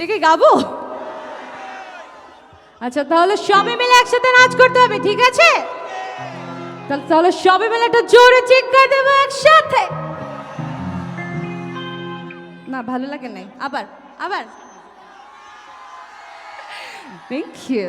এটাকে গাবো? আচ্ছা তাহলে সবাই মিলে একসাথে নাচ করতে হবে, ঠিক আছে? তাহলে তাহলে সবাই মিলে একটা জোরে চিৎকার দেবো একসাথে। না, ভালো লাগে নাই। আবার আবার। থ্যাংক ইউ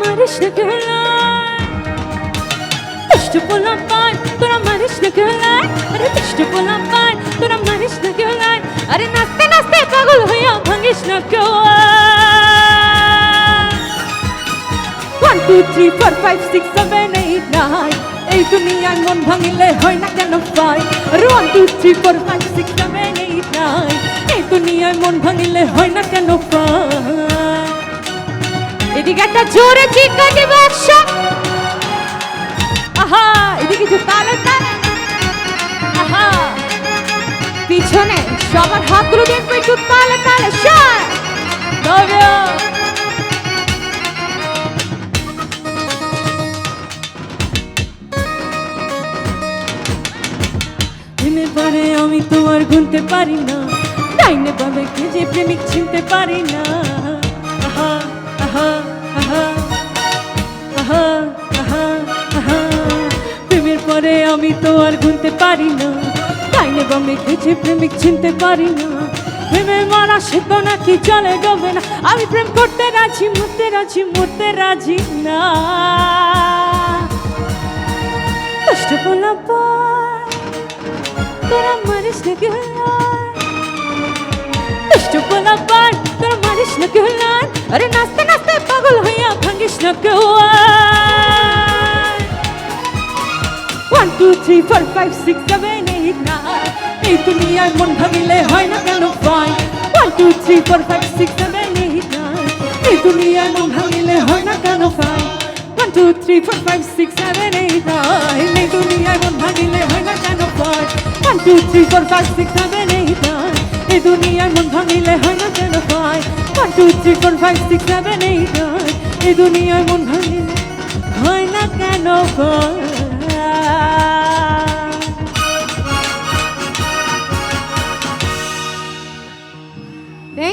মারিস না গলায় দুষ্ট পোলাপান তোরা মারিস না গলায় আরে দুষ্ট পোলাপান তোরা মারিস না গলায় আরে নাচতে নাচতে পাগল হইয়া ভাঙিস না one two three four five six seven eight nine এই দুনিয়ায় মন ভাঙিলে হয় না কেন পাই আরে one two three four five six seven eight nine এই দুনিয়ায় মন ভাঙিলে হয় না কেন পাই আহা, এদিকে তালে আহা, পিছনে দেখবে একটু তালে তালে। তবে দিনের পরে আমি তোমার গুনতে পারি না। ডাইনে পাবে কে যে প্রেমিক চিনতে পারি না? পরে আমি তো আর গুনতে পারি না। ডাইনে কে যে প্রেমিক চিনতে পারি না। প্রেমে মারা শেখ নাকি চলে ডোবে না। আমি প্রেম করতে রাজি, মরতে রাজি মরতে রাজি না। কষ্ট বলা পায় তোরা মারিস না গেলার দুষ্ট পোলা পার তোরা মারিস না আরে নাচতে নাচতে পাগল হইয়া ভাঙিস না কেউয়ার one two three four five six seven eight nine এই তুমি মন ভাঙিলে হয় না কেন? Fine one two three four five six seven eight nine এই তুমি মন ভাঙিলে হয় না কেন? Fine one two three four five six seven eight nine এই তুমি মন ভাঙিলে হয় না কেন? Fine one two three four five six seven eight nine এই দুনিয়ার মন ভাঙিলে হয় না কেন? পাই one two three four five six seven eight nine এই দুনিয়ার মন ভাঙিলে